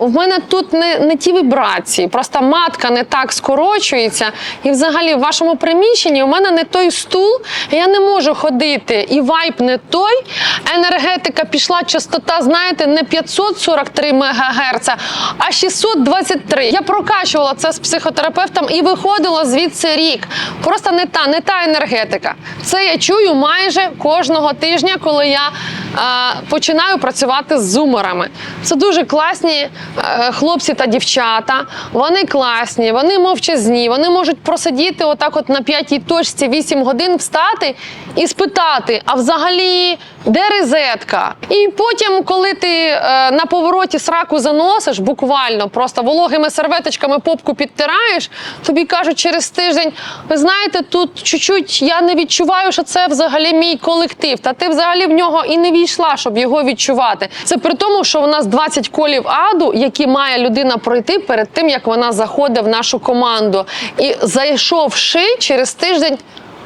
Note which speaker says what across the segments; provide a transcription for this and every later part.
Speaker 1: У мене тут не, не ті вібрації, просто матка не так скорочується. І взагалі в вашому приміщенні у мене не той стул, я не можу ходити, і вайп не той. Енергетика пішла, частота, знаєте, не 543 МГц, а 623. Я прокачувала це з психотерапевтом і виходила звідси рік. Просто не та, не та енергетика. Це я чую майже кожного тижня, коли я починаю працювати з зумерами. Це дуже класні е, хлопці та дівчата. Вони класні, вони мовчазні, вони можуть просидіти отак, от на п'ятій точці 8 годин, встати і спитати: а взагалі, де розетка? І потім, коли ти е, на повороті сраку заносиш, буквально просто вологими серветочками попку підтираєш, тобі кажуть через тиждень: ви знаєте, тут чуть-чуть я не відчуваю, що це взагалі мій колектив. Та ти взагалі в нього і не війшла, щоб його відчувати. Це при тому, що у нас 20 колів аду, які має людина пройти перед тим, як вона заходить в нашу команду. І зайшовши через тиждень,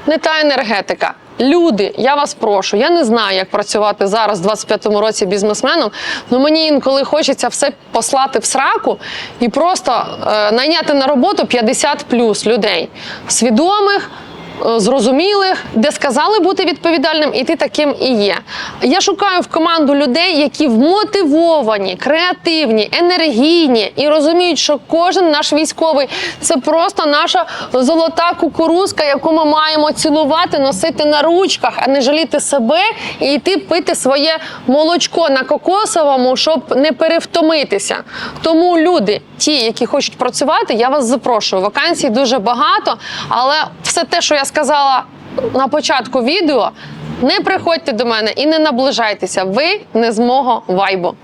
Speaker 1: не та енергетика. Люди, я вас прошу, я не знаю, як працювати зараз, в 25-му році бізнесменом. але мені інколи хочеться все послати в сраку і просто е, найняти на роботу 50 плюс людей свідомих. Е, Зрозумілих, де сказали бути відповідальним, і ти таким і є. Я шукаю в команду людей, які вмотивовані, креативні, енергійні і розуміють, що кожен наш військовий це просто наша золота кукурузка, яку ми маємо цілувати, носити на ручках, а не жаліти себе і йти пити своє молочко на кокосовому, щоб не перевтомитися. Тому люди, ті, які хочуть працювати, я вас запрошую. Вакансій дуже багато, але все те, що я сказала на початку відео, не приходьте до мене і не наближайтеся. Ви не з мого вайбу.